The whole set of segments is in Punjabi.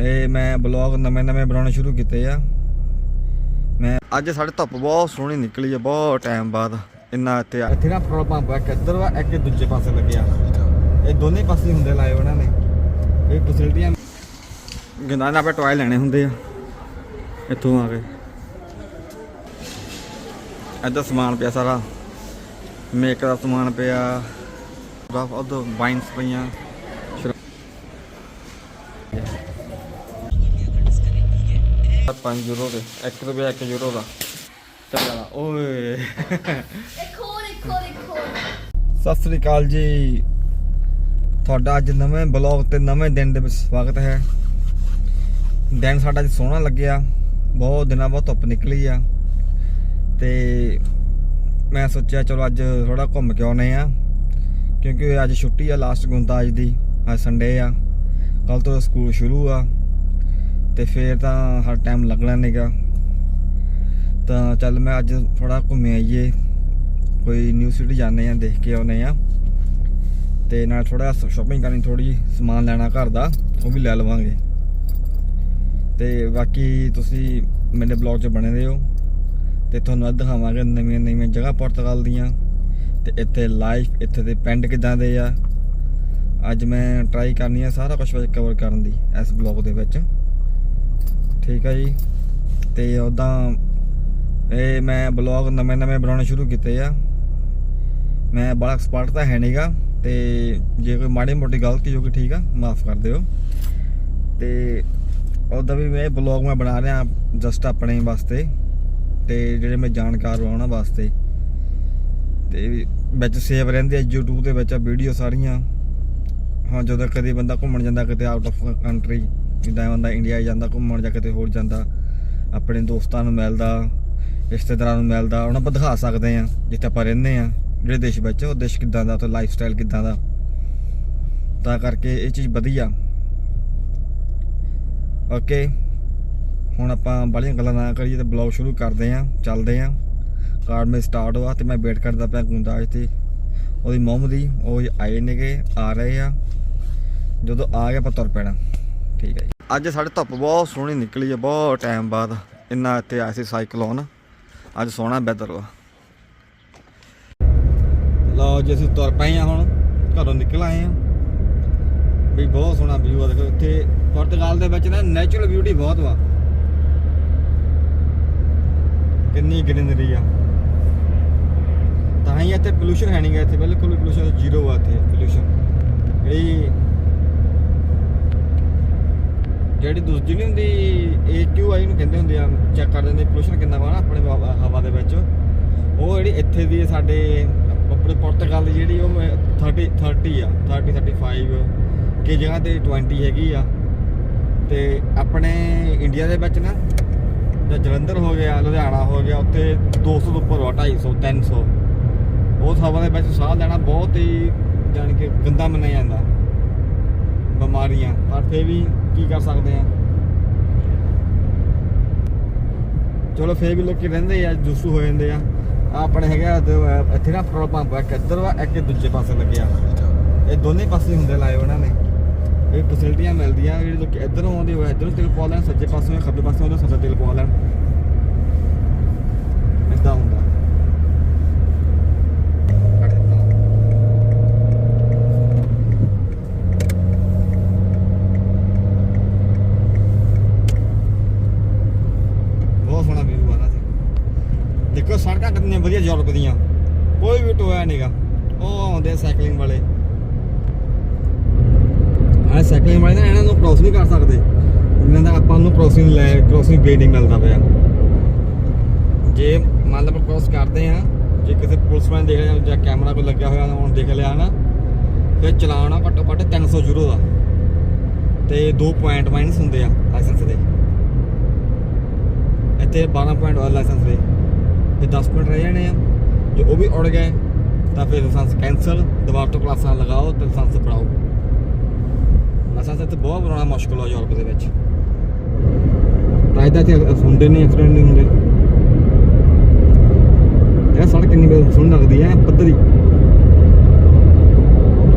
ਇਹ ਮੈਂ ਬਲੌਗ ਨਵੇਂ ਨਵੇਂ ਬਣਾਉਣੇ ਸ਼ੁਰੂ ਕੀਤੇ ਆ। ਮੈਂ ਅੱਜ ਸਾਡੇ ਧੁੱਪ ਬਹੁਤ ਸੋਹਣੀ ਨਿਕਲੀ ਆ, ਬਹੁਤ ਟਾਈਮ ਬਾਅਦ। ਇੰਨਾ ਇੱਥੇ ਆ। ਇੱਥੇ ਨਾ ਪੈਟਰੋਲ ਪੰਪ ਆ, ਇੱਕ ਵਾ, ਇੱਕ ਦੂਜੇ ਪਾਸੇ ਲੱਗਿਆ ਇਹ ਦੋਨੇ ਪਾਸੇ ਹੁੰਦੇ ਲਾਏ ਉਹਨਾਂ ਨੇ। ਇਹ ਫੈਸਿਲਿਟੀਆਂ ਗੰਦਾ ਨਾ ਆਪਾਂ ਟੋਏ ਲੈਣੇ ਹੁੰਦੇ ਆ। ਇੱਥੋਂ ਆ ਕੇ। ਇੱਧਰ ਸਮਾਨ ਪਿਆ ਸਾਰਾ। ਮੇਕ ਦਾ ਸਮਾਨ ਪਿਆ। ਰਫ ਵਾਈਨਸ ਪਈਆਂ। 5 ਯੂਰੋ ਦੇ 1 ਰੁਪਿਆ 1 ਯੂਰੋ ਦਾ। ਚੱਲਣਾ ਓਏ। ਦੇਖੋ ਦੇਖੋ ਦੇਖੋ। ਸਤਿ ਸ੍ਰੀ ਅਕਾਲ ਜੀ। ਤੁਹਾਡਾ ਅੱਜ ਨਵੇਂ ਬਲੌਗ ਤੇ ਨਵੇਂ ਦਿਨ ਦੇ ਵਿੱਚ ਸਵਾਗਤ ਹੈ। ਦਿਨ ਸਾਡਾ ਅੱਜ ਸੋਹਣਾ ਲੱਗਿਆ। ਬਹੁਤ ਦਿਨਾਂ ਬਾਅਦ ਧੁੱਪ ਨਿਕਲੀ ਆ। ਤੇ ਮੈਂ ਸੋਚਿਆ ਚਲੋ ਅੱਜ ਥੋੜਾ ਘੁੰਮ ਕੇ ਆਉਨੇ ਆ ਕਿਉਂਕਿ ਅੱਜ ਛੁੱਟੀ ਆ ਲਾਸਟ ਗੁੰਦਾ ਅੱਜ ਦੀ। ਅੱਜ ਸੰਡੇ ਆ। ਕੱਲ ਤੋਂ ਸਕੂਲ ਸ਼ੁਰੂ ਆ। ਤੇ ਫੇਰ ਤਾਂ ਹਰ ਟਾਈਮ ਲੱਗਣਾ ਨਹੀਂਗਾ ਤਾਂ ਚੱਲ ਮੈਂ ਅੱਜ ਥੋੜਾ ਘੁੰਮੇ ਆਈਏ। ਕੋਈ ਨਿਊ ਸਿਟੀ ਜਾਂਦੇ ਆ ਦੇਖ ਕੇ ਆਉਨੇ ਆ ਤੇ ਨਾਲ ਥੋੜਾ ਸ਼ਾਪਿੰਗ ਕਰਨੀ ਥੋੜੀ ਸਮਾਨ ਲੈਣਾ ਘਰ ਦਾ, ਉਹ ਵੀ ਲੈ ਲਵਾਂਗੇ। ਤੇ ਬਾਕੀ ਤੁਸੀਂ ਮੇਰੇ ਬਲੌਗ 'ਚ ਬਣੇ ਰਹੋ। ਤੇ ਤੁਹਾਨੂੰ ਅੱਜ ਦਿਖਾਵਾਂਗੇ ਨਵੀਆਂ ਨਵੀਆਂ ਜਗ੍ਹਾ ਪੁਰਤਗਾਲ ਦੀਆਂ। ਤੇ ਇੱਥੇ ਲਾਈਫ ਇੱਥੇ ਦੇ ਪਿੰਡ ਕਿਦਾਂ ਦੇ ਆ। ਅੱਜ ਮੈਂ ਟਰਾਈ ਕਰਨੀ ਆ ਸਾਰਾ ਕੁਝ ਕਵਰ ਕਰਨ ਦੀ ਇਸ ਬਲੌਗ ਦੇ ਵਿੱਚ। ਠੀਕ ਆ ਜੀ। ਤੇ ਉਦਾਂ ਇਹ ਮੈਂ ਬਲੌਗ ਨਵੇਂ ਨਵੇਂ ਬਣਾਉਣੇ ਸ਼ੁਰੂ ਕੀਤੇ ਆ। ਮੈਂ ਬੜਾ ਐਕਸਪਰਟ ਤਾਂ ਹੈ ਨਹੀਂਗਾ ਤੇ ਜੇ ਕੋਈ ਮਾੜੀ ਮੋਟੀ ਗਲਤੀ ਹੋ ਗਈ ਠੀਕ ਆ, ਮਾਫ ਕਰ ਦਿਓ। ਤੇ ਉਹਦਾ ਵੀ ਮੈਂ ਬਲੌਗ ਮੈਂ ਬਣਾ ਰਿਹਾ ਜਸਟ ਆਪਣੇ ਵਾਸਤੇ। ਤੇ ਜਿਹੜੇ ਮੈਂ ਜਾਣਕਾਰ ਹਾਂ ਉਹਨਾਂ ਵਾਸਤੇ। ਤੇ ਵਿੱਚ ਸੇਵ ਰਹਿੰਦੇ ਆ YouTube ਦੇ ਵਿੱਚ ਵੀਡੀਓ ਸਾਰੀਆਂ। ਹਾਂ, ਜਦੋਂ ਕਦੇ ਬੰਦਾ ਘੁੰਮਣ ਜਾਂਦਾ ਕਿਤੇ ਆਊਟ ਆਫ ਕੰਟਰੀ ਜਿੱਦਾਂ ਬੰਦਾ ਇੰਡੀਆ ਜਾਂਦਾ, ਘੁੰਮਣ ਜਾਂ ਕਿਤੇ ਹੋਰ ਜਾਂਦਾ, ਆਪਣੇ ਦੋਸਤਾਂ ਨੂੰ ਮਿਲਦਾ, ਰਿਸ਼ਤੇਦਾਰਾਂ ਨੂੰ ਮਿਲਦਾ, ਉਹਨਾਂ ਆਪਾਂ ਦਿਖਾ ਸਕਦੇ ਆ ਜਿੱਥੇ ਆਪਾਂ ਰਹਿੰਦੇ ਆ ਜਿਹੜੇ ਦੇਸ਼ ਵਿੱਚ ਉਹ ਦੇਸ਼ ਕਿੱਦਾਂ ਦਾ, ਉੱਥੇ ਲਾਈਫ ਸਟਾਈਲ ਕਿੱਦਾਂ ਦਾ। ਤਾਂ ਕਰਕੇ ਇਹ ਚੀਜ਼ ਵਧੀਆ। ਓਕੇ ਹੁਣ ਆਪਾਂ ਬਾਲੀਆਂ ਗੱਲਾਂ ਨਾ ਕਰੀਏ ਤੇ ਬਲੌਗ ਸ਼ੁਰੂ ਕਰਦੇ ਆ ਚੱਲਦੇ ਆ ਕਾਰ ਮੇ ਸਟਾਰਟ ਹੋਆ ਤੇ ਮੈਂ ਵੇਟ ਕਰਦਾ ਪਿਆ ਗੁੰਦਾਜ ਤੇ। ਉਹਦੀ ਮਮ ਦੀ, ਉਹ ਆਏ ਨੇਗੇ, ਆ ਰਹੇ ਆ। ਜਦੋਂ ਆ ਗਿਆ ਆਪਾਂ ਤੁਰ ਪੈਣਾ। ਠੀਕ ਹੈ ਅੱਜ ਸਾਡੇ ਧੁੱਪ ਬਹੁਤ ਸੋਹਣੀ ਨਿਕਲੀ ਆ, ਬਹੁਤ ਟਾਈਮ ਬਾਅਦ। ਇੰਨਾ ਇੱਥੇ ਆਇਆ ਸੀ ਸਾਈਕਲੋਨ ਅੱਜ ਸੋਹਣਾ ਵੈਦਰ ਵਾ। ਲਓ ਜੀ, ਅਸੀਂ ਤੁਰ ਪਏ ਆ ਹੁਣ। ਘਰੋਂ ਨਿਕਲ ਆਏ ਆ। ਵੀ ਬਹੁਤ ਸੋਹਣਾ ਵਿਊ ਆ ਦੇਖੋ, ਇੱਥੇ ਪੁਰਤਗਾਲ ਦੇ ਵਿੱਚ ਨਾ ਨੇਚਰਲ ਬਿਊਟੀ ਬਹੁਤ ਵਾ। ਕਿੰਨੀ ਗ੍ਰੀਨਰੀ ਆ। ਤਾਂ ਹੀ ਇੱਥੇ ਪੋਲੂਸ਼ਨ ਹੈ ਨਹੀਂਗਾ ਇੱਥੇ। ਬਿਲਕੁਲ ਪੋਲੂਸ਼ਨ ਜ਼ੀਰੋ ਆ ਇੱਥੇ ਪੋਲੂਸ਼ਨ ਜਿਹੜੀ ਜਿਹੜੀ ਦੂਜੀ ਨਹੀਂ ਹੁੰਦੀ AQI ਨੂੰ ਕਹਿੰਦੇ ਹੁੰਦੇ ਆ ਚੈੱਕ ਕਰ ਦਿੰਦੇ ਪੋਲੂਸ਼ਨ ਕਿੰਨਾ ਵਾ ਨਾ ਆਪਣੇ ਹਵਾ- ਦੇ ਵਿੱਚ। ਉਹ ਜਿਹੜੀ ਇੱਥੇ ਦੀ ਸਾਡੇ, ਆਪਣੇ ਪੁਰਤਗਾਲ ਦੀ ਜਿਹੜੀ ਉਹ ਮੈਂ 30 30 ਆ 30 35 ਕਿ ਜਗ੍ਹਾ ਤੇ 20 ਹੈਗੀ ਆ। ਤੇ ਆਪਣੇ ਇੰਡੀਆ ਦੇ ਵਿੱਚ ਨਾ, ਜਾਂ ਜਲੰਧਰ ਹੋ ਗਿਆ, ਲੁਧਿਆਣਾ ਹੋ ਗਿਆ, ਉੱਥੇ 200 ਤੋਂ ਉੱਪਰ ਵਾ 250 300 ਉਸ ਹਵਾ ਦੇ ਵਿੱਚ ਸਾਹ ਲੈਣਾ ਬਹੁਤ ਹੀ, ਜਾਣੀ ਕਿ ਗੰਦਾ ਮੰਨਿਆ ਜਾਂਦਾ। ਬਿਮਾਰੀਆਂ, ਪਰ ਫੇਰ ਵੀ ਕੀ ਕਰ ਸਕਦੇ ਆ? ਚਲੋ ਫੇਰ ਵੀ ਲੋਕੀ ਰਹਿੰਦੇ ਆ ਜੁਸੂ ਹੋ ਜਾਂਦੇ ਆ। ਆਹ ਆਪਣੇ ਹੈਗਾ ਤੇ, ਇੱਥੇ ਨਾ ਪੈਟਰੋਲ ਪੰਪ ਆ ਇੱਕ ਇੱਧਰ ਵਾ ਇੱਕ ਦੂਜੇ ਪਾਸੇ ਲੱਗਿਆ ਇਹ ਦੋਨੇ ਪਾਸੇ ਹੁੰਦੇ ਲਾਏ ਉਹਨਾਂ ਨੇ। ਇਹ ਫੈਸਿਲਿਟੀਆਂ ਮਿਲਦੀਆਂ ਜਿਹੜੇ ਲੋਕ ਇੱਧਰੋਂ ਆਉਂਦੇ ਹੋਏ ਇੱਧਰੋਂ ਤੇਲ ਪਵਾ ਲੈਣ ਸੱਜੇ ਪਾਸੋਂ ਜਾਂ ਖੱਬੇ ਪਾਸੋਂ ਉਹਦਾ ਸੱਜਾ ਤੇਲ ਪਵਾ ਲੈਣ। ਇਦਾਂ ਹੁੰਦਾ ਬਹੁਤ ਸੋਹਣਾ ਵਿਊ ਆ ਨਾ ਤੇ ਦੇਖੋ ਸੜਕਾਂ ਕਿੰਨੀਆਂ ਵਧੀਆ ਯੂਰਪ ਦੀਆਂ ਕੋਈ ਵੀ ਟੋਇਆ ਨਹੀਂਗਾ ਉਹ ਆਉਂਦੇ ਆ ਸਾਈਕਲਿੰਗ ਵਾਲੇ। ਆ ਸਾਈਕਲਿੰਗ ਵਾਲੇ ਨਾ ਇਹਨਾਂ ਨੂੰ ਕ੍ਰੋਸ ਨਹੀਂ ਕਰ ਸਕਦੇ। ਇਹਨਾਂ ਦਾ ਆਪਾਂ ਨੂੰ ਕ੍ਰੋਸਿੰਗ ਲੈ ਕ੍ਰੋਸਿੰਗ ਵੇ ਨਹੀਂ ਮਿਲਦਾ ਪਿਆ। ਜੇ ਮੰਨ ਲਓ ਕ੍ਰੋਸ ਕਰਦੇ ਆ ਜੇ ਕਿਸੇ ਪੁਲਿਸਮੈਨ ਦੇਖ ਲਿਆ, ਜਾਂ ਕੈਮਰਾ ਕੋਈ ਲੱਗਿਆ ਹੋਇਆ ਹੁਣ ਦੇਖ ਲਿਆ ਨਾ ਫਿਰ ਚਲਾਉਣਾ ਘੱਟੋ ਘੱਟ 300 ਯੂਰੋ ਦਾ। ਤੇ 2 ਪੁਆਇੰਟ ਮਾਈਨਸ ਹੁੰਦੇ ਆ ਲਾਇਸੈਂਸ ਦੇ। ਇੱਥੇ 12 ਪੁਆਇੰਟ ਵਾਲਾ ਲਾਇਸੈਂਸ ਦੇ। ਤੇ 10 ਪੁਆਇੰਟ ਰਹਿ ਜਾਣੇ ਆ। ਜੇ ਉਹ ਵੀ ਉੜ ਗਏ, ਤਾਂ ਫਿਰ ਲਾਇਸੈਂਸ ਕੈਨਸਲ ਦੁਬਾਰਾ ਤੋਂ ਕਲਾਸਾਂ ਲਗਾਓ ਤੇ ਲਾਇਸੈਂਸ ਬਣਾਓ ਲਾਇਸੈਂਸ ਇੱਥੇ ਬਹੁਤ ਬਣਾਉਣਾ ਮੁਸ਼ਕਲ ਆ ਯੂਰਪ ਦੇ ਵਿੱਚ। ਤਾਂ ਇਹਦਾ ਤੇ ਹੁੰਦੇ ਨਹੀਂ ਐਕਸੀਡੈਂਟ ਨਹੀਂ ਹੁੰਦੇ। ਇਹ ਸੜਕ ਕਿੰਨੀ ਬੇ ਸੁਣ ਲੱਗਦੀ ਹੈ, ਪੱਧਰੀ।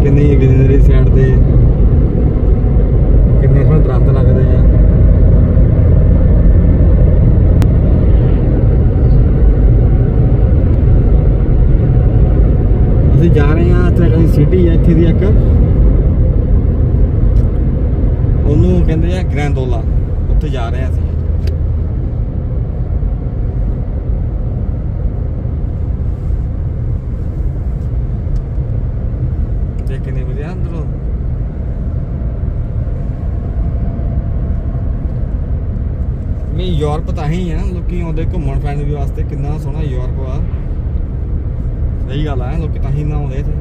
ਕਿੰਨੀ ਗ੍ਰੀਨਰੀ ਸਾਈਡ ਤੇ ਕਿੰਨੇ ਸੋਹਣੇ ਦਰਖਤ ਲੱਗਦੇ ਆ। ਸਿਟੀ ਹੈ, ਇੱਥੇ ਦੀ ਇੱਕ ਉਹਨੂੰ ਕਹਿੰਦੇ ਆ ਗ੍ਰੈਂਡੋਲਾ, ਉੱਥੇ ਜਾ ਰਹੇ ਆ ਅਸੀਂ। ਕਿੰਨੇ ਵਧੀਆ ਅੰਦਰੋਂ? ਮੈਂ ਯੂਰਪ ਤਾਂ ਹੀ ਆ, ਲੋਕੀ ਆਉਂਦੇ ਘੁੰਮਣ ਫਿਰਨ ਵੀ ਵਾਸਤੇ ਕਿੰਨਾ ਸੋਹਣਾ ਯੂਰਪ ਆ। ਸਹੀ ਗੱਲ ਹੈ ਲੋਕੀ ਤਾਂ ਹੀ ਨਾ ਆਉਂਦੇ ਇੱਥੇ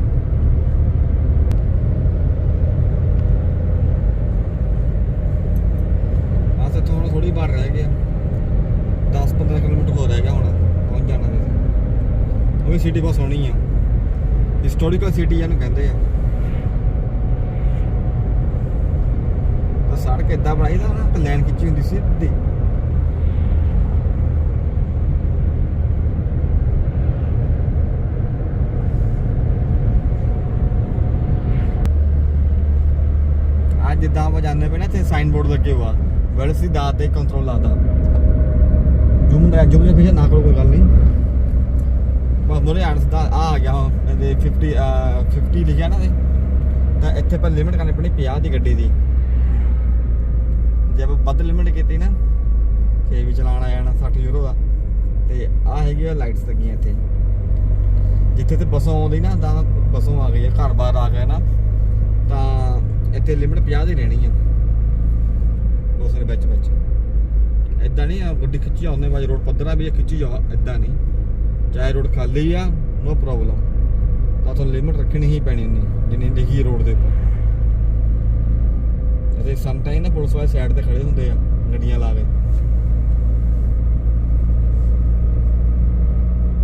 ਆਸੇ ਥੋੜਾ ਥੋੜੀ ਬਾਹਰ ਰਹਿ ਗਿਆ। 10-15 ਕਿਲੋਮੀਟਰ ਹੋ ਰਹਿ ਗਿਆ ਹੁਣ, ਪਹੁੰਚ ਜਾਣਾ ਵੈਸੇ ਉਹ ਵੀ ਸਿਟੀ ਬਹੁਤ ਸੋਹਣੀ ਆ। ਹਿਸਟੋਰੀਕਲ ਸਿਟੀ ਇਹਨੂੰ ਕਹਿੰਦੇ ਆ। ਤਾਂ ਸੜਕ ਇਦਾਂ ਬਣਾਈ ਦਾ ਨਾ ਲਾਈਨ ਖਿੱਚੀ ਹੁੰਦੀ ਸੀ ਸਿੱਧੀ ਅੱਜ ਜਿੱਦਾਂ ਆਪਾਂ ਜਾਂਦੇ ਪਏ ਨਾ ਤੇ ਸਾਈਨ ਬੋਰਡ ਲੱਗੇ ਹੋਆ। ਬੜੇ ਸੀ ਤੇ ਕੰਟਰੋਲ ਲਾਦਾ ਜੁਮ ਦਾ ਜੁਮ ਦੇ ਨਾ ਕਰੋ ਕੋਈ ਗੱਲ ਨਹੀਂ। ਬਸ ਮੋਰੇ ਆਣ ਸਿੱਧਾ ਆ ਆ ਗਿਆ ਹੁਣ। ਇਹਦੇ 50 50 ਲਿਖਿਆ ਨਾ ਤੇ ਤਾਂ ਇੱਥੇ ਪਰ ਲਿਮਿਟ ਕਰਨੀ ਪੈਣੀ 50 ਦੀ ਗੱਡੀ ਦੀ। ਜੇ ਆਪਾਂ ਵੱਧ ਲਿਮਿਟ ਕੀਤੀ ਨਾ ਫੇ ਵੀ ਚਲਾਣ ਆ ਜਾਣਾ 60 ਯੂਰੋ ਦਾ ਤੇ ਆ ਹੈਗੀ ਆ ਲਾਈਟਸ ਲੱਗੀਆਂ ਇੱਥੇ। ਜਿੱਥੇ ਤੇ ਬੱਸੋਂ ਆਉਂਦੀ ਨਾ, ਤਾਂ ਬੱਸੋਂ ਆ ਗਈ ਆ ਘਰ ਬਾਹਰ ਆ ਗਿਆ ਨਾ। ਤਾਂ ਇੱਥੇ ਲਿਮਿਟ 50 ਦੀ ਰਹਿਣੀ ਆ। ਉਸ ਦੇ ਵਿੱਚ ਵਿੱਚ। ਇਦਾਂ ਨਹੀਂ ਆ, ਗੱਡੀ ਖਿੱਚੀ ਆਉਂਦੇ ਬਾਜ ਰੋਡ ਪੱਧਰਾ ਵੀ ਆ, ਖਿੱਚੀ ਜਾ ਇਦਾਂ ਨਹੀਂ। ਚਾਹੇ ਰੋਡ ਖਾਲੀ ਆ, ਨੋ ਪ੍ਰੋਬਲਮ। ਤਾਂ ਤੁਹਾਨੂੰ ਲਿਮਿਟ ਰੱਖਣੀ ਹੀ ਪੈਣੀ ਨਹੀਂ ਜਿੰਨੀ ਲਿਖੀ ਰੋਡ ਦੇ ਉੱਪਰ। ਅਤੇ ਸਮ ਨਾ ਪੁਲਿਸ ਵਾਲੇ ਸਾਈਡ ਤੇ ਖੜੇ ਹੁੰਦੇ ਆ, ਗੱਡੀਆਂ ਲਾ ਕੇ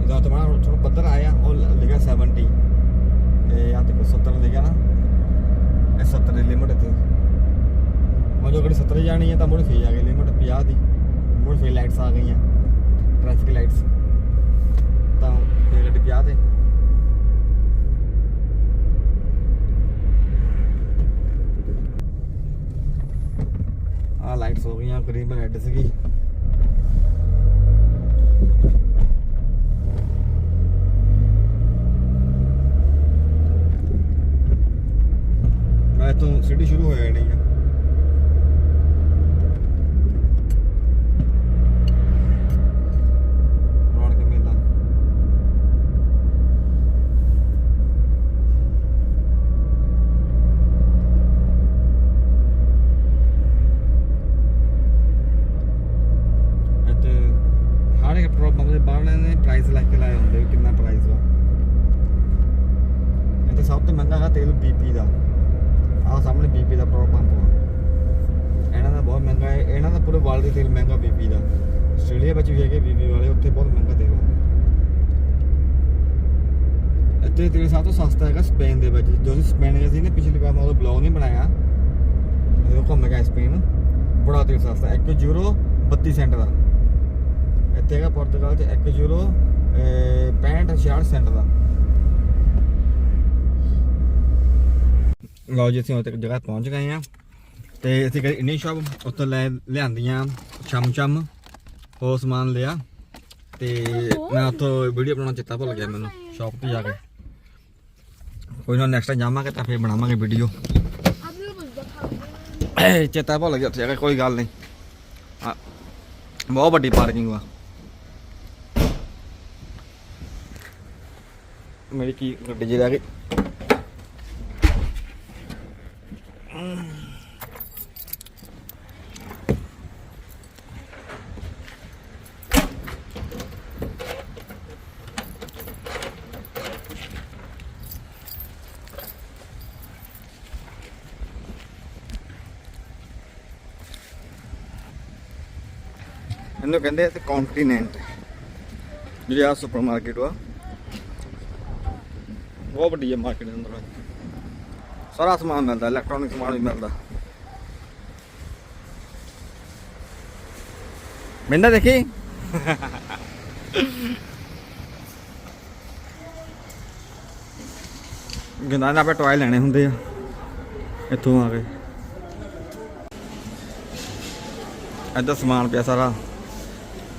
ਇਹਦਾ ਤਾਂ ਮਾੜਾ ਥੋੜਾ ਪੱਧਰ ਆਇਆ ਉਹ ਲਿਖਿਆ 70 ਤੇ ਆ ਦੇਖੋ 70 ਲਿਖਿਆ ਨਾ ਇਹ 70 ਦੀ ਲਿਮਟ ਤੇ ਉਹ ਗੱਡੀ 70 ਜਾਣੀ ਹੈ ਤਾਂ ਮੁੜ ਫੇਰ ਆ ਗਈ ਲਿਮਟ 50 ਦੀ, ਮੁੜ ਫੇਰ ਲਾਈਟਸ ਆ ਗਈਆਂ ਟ੍ਰੈਫਿਕ ਲਾਈਟਸ ਤਾਂ ਫੇਰ ਗੱਡੀ 50 ਤੇ। ਆ ਲਾਈਟਸ ਹੋ ਗਈਆਂ ਗ੍ਰੀਨ ਰੈੱਡ ਸੀਗੀ ਮੈਂ ਤੋਂ ਸਿਟੀ ਸ਼ੁਰੂ ਹੋ ਜਾਣੀ ਆ ਰੌਣਕ ਮੇਲਾ ਇੱਥੇ ਹਰ ਇੱਕ ਪੈਟਰੋਲ ਪੰਪ ਦੇ ਬਾਹਰ ਨੇ ਪ੍ਰਾਈਸ ਲੈ ਕੇ ਲਾਏ ਹੁੰਦੇ ਵੀ ਕਿੰਨਾ ਪ੍ਰਾਈਸ ਵਾ। ਇੱਥੇ ਸਭ ਤੋਂ ਮਹਿੰਗਾ ਹੈ ਤੇਲ ਬੀਪੀ ਦਾ। ਆਹ ਸਾਹਮਣੇ ਬੀਪੀ ਦਾ ਪੈਟਰੋਲ ਪੰਪ ਆ ਇਹਨਾਂ ਦਾ ਬਹੁਤ ਮਹਿੰਗਾ ਹੈ। ਇਹਨਾਂ ਦਾ ਪੂਰੇ ਵਰਲਡ ਦੇ ਤੇਲ ਮਹਿੰਗਾ ਬੀਪੀ ਦਾ। ਆਸਟ੍ਰੇਲੀਆ ਵਿੱਚ ਵੀ ਹੈਗੇ ਬੀਪੀ ਵਾਲੇ, ਉੱਥੇ ਬਹੁਤ ਮਹਿੰਗਾ ਤੇਲ ਆ। ਇੱਥੇ ਤੇਲ ਸਭ ਤੋਂ ਸਸਤਾ ਹੈਗਾ ਸਪੇਨ ਦੇ ਵਿੱਚ। ਜਦੋਂ ਸਪੇਨ ਗਏ ਸੀ ਨਾ ਪਿਛਲੀ ਵਾਰ, ਮੈਂ ਉਹ ਬਲੌਗ ਨਹੀਂ ਬਣਾਇਆ। ਜਦੋਂ ਘੁੰਮ ਗਿਆ ਸਪੇਨ, ਬੜਾ ਤੇਲ ਸਸਤਾ। 1 ਯੂਰੋ 32 ਸੈਂਟ ਦਾ। ਇੱਥੇ ਹੈਗਾ ਪੁਰਤਗਾਲ 'ਚ 1 ਯੂਰੋ 65 66 ਸੈਂਟ ਦਾ। ਲਓ ਜੀ, ਅਸੀਂ ਉੱਥੇ ਜਗ੍ਹਾ ਪਹੁੰਚ ਗਏ ਆ ਤੇ ਅਸੀਂ ਗਏ ਇੰਨੀ ਸ਼ਾਪ, ਉੱਥੋਂ ਲੈ, ਲਿਆਂਦੀਆਂ ਚਮ ਚਮ ਹੋਰ ਸਮਾਨ ਲਿਆ। ਤੇ ਮੈਂ ਉੱਥੋਂ ਵੀਡੀਓ ਬਣਾਉਣਾ ਚੇਤਾ ਭੁੱਲ ਗਿਆ ਮੈਨੂੰ, ਸ਼ਾਪ ਤੇ ਜਾ ਕੇ। ਕੋਈ ਨਾ ਨੈਕਸਟ ਟਾਈਮ ਜਾਵਾਂਗੇ ਤਾਂ ਫੇਰ ਬਣਾਵਾਂਗੇ ਵੀਡੀਓ। ਚੇਤਾ ਭੁੱਲ ਗਿਆ ਉੱਥੇ ਜਾ ਕੇ, ਕੋਈ ਗੱਲ ਨਹੀਂ। ਬਹੁਤ ਵੱਡੀ ਪਾਰਕਿੰਗ ਆ ਮੇਰੀ ਕੀ ਗੱਡੀ ਜੀ ਗਈ। ਇਹਨੂੰ ਕਹਿੰਦੇ ਤੇ ਕੰਟੀਨੈਂਟ ਜਿਹੜੀ ਆ ਸੁਪਰ ਮਾਰਕੀਟ ਵਾ। ਬਹੁਤ ਵੱਡੀ ਹੈ ਮਾਰਕੀਟ ਦੇ ਅੰਦਰ। ਸਾਰਾ ਸਮਾਨ ਮਿਲਦਾ ਇਲੈਕਟ੍ਰੋਨਿਕ ਸਮਾਨ ਵੀ ਮਿਲਦਾ। ਮਿੰਦਾ ਦੇਖੀ? ਗੰਦਾ ਨਾ ਆਪੇ ਟੋਏ ਲੈਣੇ ਹੁੰਦੇ ਆ। ਇੱਥੋਂ ਆ ਕੇ। ਇੱਧਰ ਸਮਾਨ ਪਿਆ ਸਾਰਾ।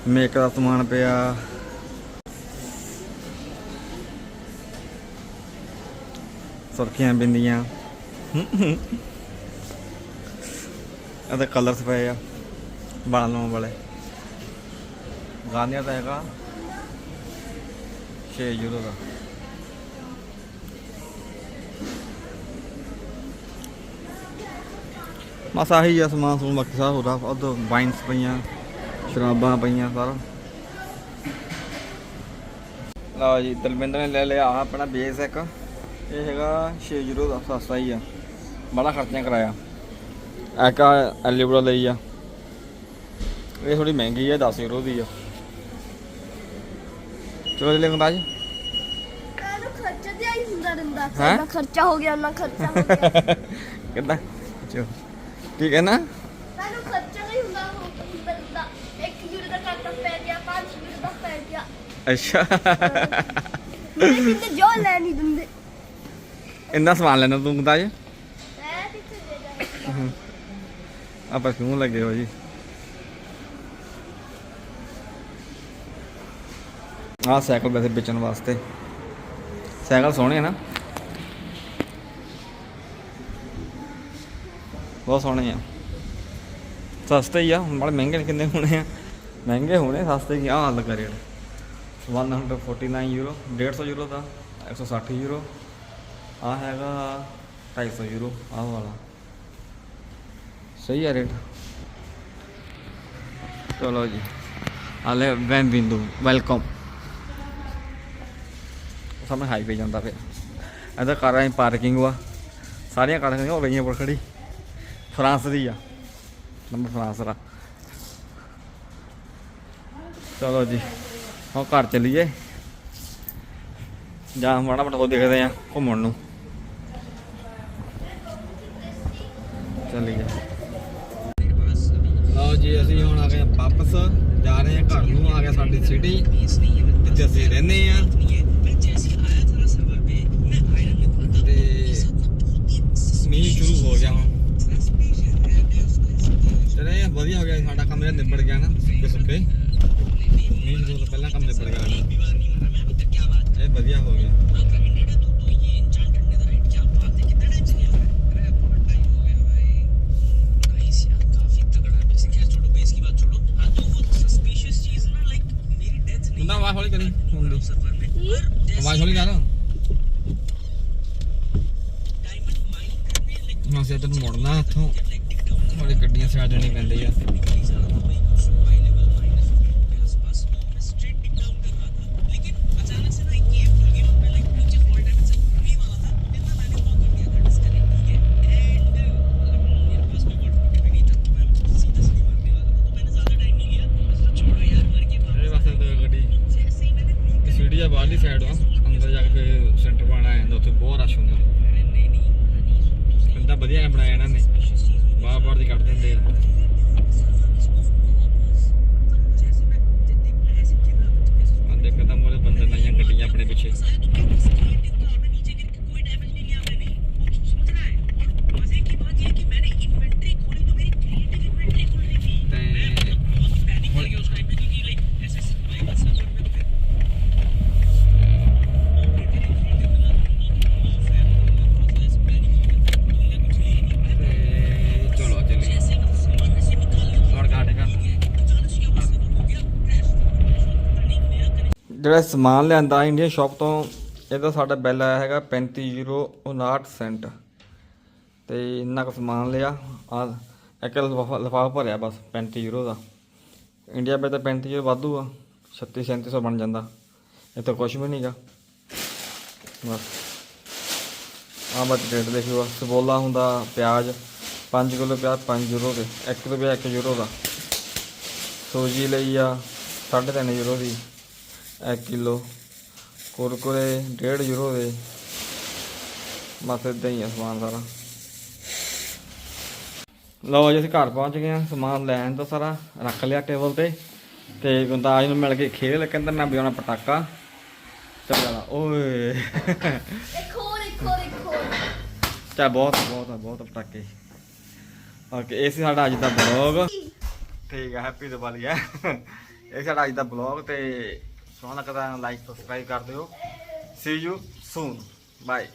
ਮੇਕ ਦਾ ਸਮਾਨ ਪਿਆ। ਸੁਰਖੀਆਂ ਬਿੰਦੀਆਂ। ਇਹਦੇ ਕਲਰਸ ਪਏ ਆ ਬਾਲਾਂ ਲਾਉਣ ਵਾਲੇ। ਗਾਨੀਆਂ ਦਾ ਹੈਗਾ 6 ਯੂਰੋ ਦਾ। ਬਸ ਆਹੀ ਆ ਸਮਾਨ ਬਾਕੀ ਸਾਰਾ ਹੋਦਾ ਉਧਰ ਵਾਈਨਸ ਪਈਆਂ ਸ਼ਰਾਬਾਂ ਪਈਆਂ ਸਾਰਾ। ਲਓ ਜੀ ਦਲਵਿੰਦਰ ਨੇ ਲੈ ਲਿਆ ਆਪਣਾ ਬੇਸ ਇੱਕ। ਇਹ ਹੈਗਾ 6 ਯੂਰੋ ਦਾ ਸਸਤਾ ਹੀ ਆ। ਬੜਾ ਖਰਚਿਆਂ ਕਰਾਇਆ। ਇੱਕ ਐਲੀਬਰਾ ਲਈ ਆ। ਇਹ ਥੋੜੀ ਮਹਿੰਗੀ ਆ 10 ਯੂਰੋ ਦੀ ਆ। ਚਲੋ ਜੀ ਅੰਦਾਜ਼। ਖਰਚਾ ਤੇ ਆਈ ਹੁੰਦਾ ਰਹਿੰਦਾ? ਸਾਡਾ ਖਰਚਾ ਹੋ ਗਿਆ ਨਾ ਖਰਚਾ ਹੋ ਗਿਆ। ਕਿੱਦਾਂ? ਚਲੋ। ਠੀਕ ਹੈ ਨਾ? ਸਾਨੂੰ ਖਰਚਾ ਨਹੀਂ ਹੁੰਦਾ ਹੁੰਦਾ ਰਹਿੰਦਾ। 1 ਯੂਰੋ ਦਾ ਘਾਟਾ ਪੈ ਗਿਆ 5 ਯੂਰੋ ਦਾ ਪੈ ਗਿਆ। ਅੱਛਾ। ਕਿਤੇ ਜੋ ਲੈ ਨਹੀਂ ਦਿੰਦੇ। ਇੰਨਾ ਸਮਾਨ ਲੈਣਾ ਤੂੰ ਅੰਦਾਜ਼? ਮੈਂ ਕਿੱਥੇ ਦੇ ਜਾਵਾਂ ਆਪਾਂ ਕਿਉਂ ਲੱਗੇ ਹੋ ਜੀ? ਆਹ ਸਾਈਕਲ ਵੈਸੇ ਵੇਚਣ ਵਾਸਤੇ। ਸਾਈਕਲ ਸੋਹਣੇ ਆ ਨਾ? ਬਹੁਤ ਸੋਹਣੇ ਆ। ਸਸਤੇ ਹੀ ਆ ਹੁਣ ਬੜੇ ਮਹਿੰਗੇ ਕਿੰਨੇ ਹੋਣੇ ਆ? ਮਹਿੰਗੇ ਹੋਣੇ ਸਸਤੇ ਕੀ ਆ। ਹਾਲ ਕਰੇ 149 ਯੂਰੋ 150 ਯੂਰੋ ਦਾ 160 ਯੂਰੋ ਆ ਹੈਗਾ 250 ਯੂਰੋ, ਆਹ ਵਾਲਾ। ਸਹੀ ਆ ਰੇਟ। ਚਲੋ ਜੀ। ਆਲੇ ਵੈਨ ਬਿੰਦੂ, ਵੈਲਕਮ। ਸਾਹਮਣੇ ਹਾਈਵੇ ਜਾਂਦਾ ਪਿਆ ਇਹਦਾ ਕਾਰਾਂ ਦੀ ਪਾਰਕਿੰਗ ਵਾ। ਸਾਰੀਆਂ ਕਾਰਾਂ ਖੜੀਆਂ ਹੋ ਗਈਆਂ ਪਰ ਖੜੀ। ਫਰਾਂਸ ਦੀ ਆ। ਨੰਬਰ ਫਰਾਂਸ ਦਾ ਚਲੋ ਜੀ, ਹੁਣ ਘਰ ਚਲੀਏ। ਜਾਂ ਮਾੜਾ ਮੋਟਾ ਉਹ ਦੇਖਦੇ ਆ ਘੁੰਮਣ ਨੂੰ। ਜਿੱਥੇ ਅਸੀਂ ਰਹਿੰਦੇ ਆ ਤੇ ਮੀਂਹ ਸ਼ੁਰੂ ਹੋ ਗਿਆ ਹੁਣ ਚਲੇ ਵਧੀਆ ਹੋ ਗਿਆ ਸਾਡਾ ਕੰਮ ਜਿਹੜਾ ਨਿਬੜ ਗਿਆ ਨਾ ਸੁੱਕੇ ਸੁੱਕੇ ਮੀਂਹ ਤੋਂ ਪਹਿਲਾਂ ਕੰਮ ਨਿਬੜ ਗਿਆ। ਇਹ ਵਧੀਆ ਹੋ ਗਿਆ। ਮੁੰਡਾ ਆਵਾਜ਼ ਹੌਲੀ ਕਰੀ। ਮੁੰਡੀ ਆਵਾਜ਼ ਹੌਲੀ ਕਰ। ਹਾਂ ਤੈਨੂੰ ਮੁੜਨਾ ਇੱਥੋਂ। ਹੌਲੀ ਗੱਡੀਆਂ ਸਾਈਡ ਦੇਣੀ ਪੈਂਦੀ ਆ ਬਣਾਇਆ ਇਹਨਾਂ ਨੇ। ਬਾਹਰ ਬਾਹਰ ਦੀ ਕੱਢ ਦਿੰਦੇ ਆ। ਜਿਹੜਾ ਸਮਾਨ ਲਿਆਂਦਾ ਇੰਡੀਅਨ ਸ਼ਾਪ ਤੋਂ, ਇਹਦਾ ਸਾਡਾ ਬਿੱਲ ਆਇਆ ਹੈਗਾ 35 ਯੂਰੋ 59 ਸੈਂਟ। ਤੇ ਇੰਨਾ ਕੁ ਸਮਾਨ ਲਿਆ, ਆ ਇੱਕ ਲਿਫਾਫਾ ਲਿਫਾਫਾ ਭਰਿਆ ਬਸ 35 ਯੂਰੋ ਦਾ। ਇੰਡੀਆ ਵਿੱਚ ਤਾਂ 35 ਯੂਰੋ ਵਾਧੂ ਆ 36 3700 ਬਣ ਜਾਂਦਾ। ਇਹ ਤਾਂ ਕੁਝ ਵੀ ਨਹੀਂਗਾ ਬਸ। ਆ ਬਸ ਰੇਟ ਦੇਖਿਓ ਸਬੋਲਾ ਹੁੰਦਾ, ਪਿਆਜ਼ 5 ਕਿਲੋ ਪਿਆਜ਼ 5 ਯੂਰੋ ਦੇ 1 ਕਿਲੋ ਪਿਆਜ਼ 1 ਯੂਰੋ ਦਾ। ਸੂਜੀ ਲਈ ਆ 3.5 ਯੂਰੋ ਦੀ। 1 ਕਿਲੋ ਕੁਰਕੁਰੇ 1.5 ਯੂਰੋ ਦੇ ਬਸ ਇਦਾਂ ਹੀ ਆ ਸਮਾਨ ਸਾਰਾ ਲਓ ਜੀ ਅਸੀਂ ਘਰ ਪਹੁੰਚ ਗਏ ਆ ਸਮਾਨ ਲੈਣ ਤੋਂ ਸਾਰਾ ਰੱਖ ਲਿਆ ਟੇਬਲ ਤੇ। ਤੇ ਗੁੰਦਾਜ ਨੂੰ ਮਿਲ ਕੇ ਖੇਲ ਕਹਿੰਦਾ ਨਾ ਵਜਾਉਣਾ ਪਟਾਕਾ। ਚੱਲ ਜਾਣਾ ਓਏ। ਚਾ ਬਹੁਤ ਬਹੁਤ ਬਹੁਤ ਪਟਾਕੇ। ਓਕੇ ਇਹ ਸੀ ਸਾਡਾ ਅੱਜ ਦਾ ਬਲੌਗ ਠੀਕ ਹੈ ਹੈਪੀ ਦੀਵਾਲੀ ਹੈ ਇਹ ਸਾਡਾ ਅੱਜ ਦਾ ਬਲੌਗ ਤੇ ਸੋਹਣਾ ਲੱਗਦਾ ਲਾਈਕ ਸਬਸਕ੍ਰਾਈਬ ਕਰ ਦਿਓ। ਸੀ ਯੂ ਸੂਨ ਬਾਏ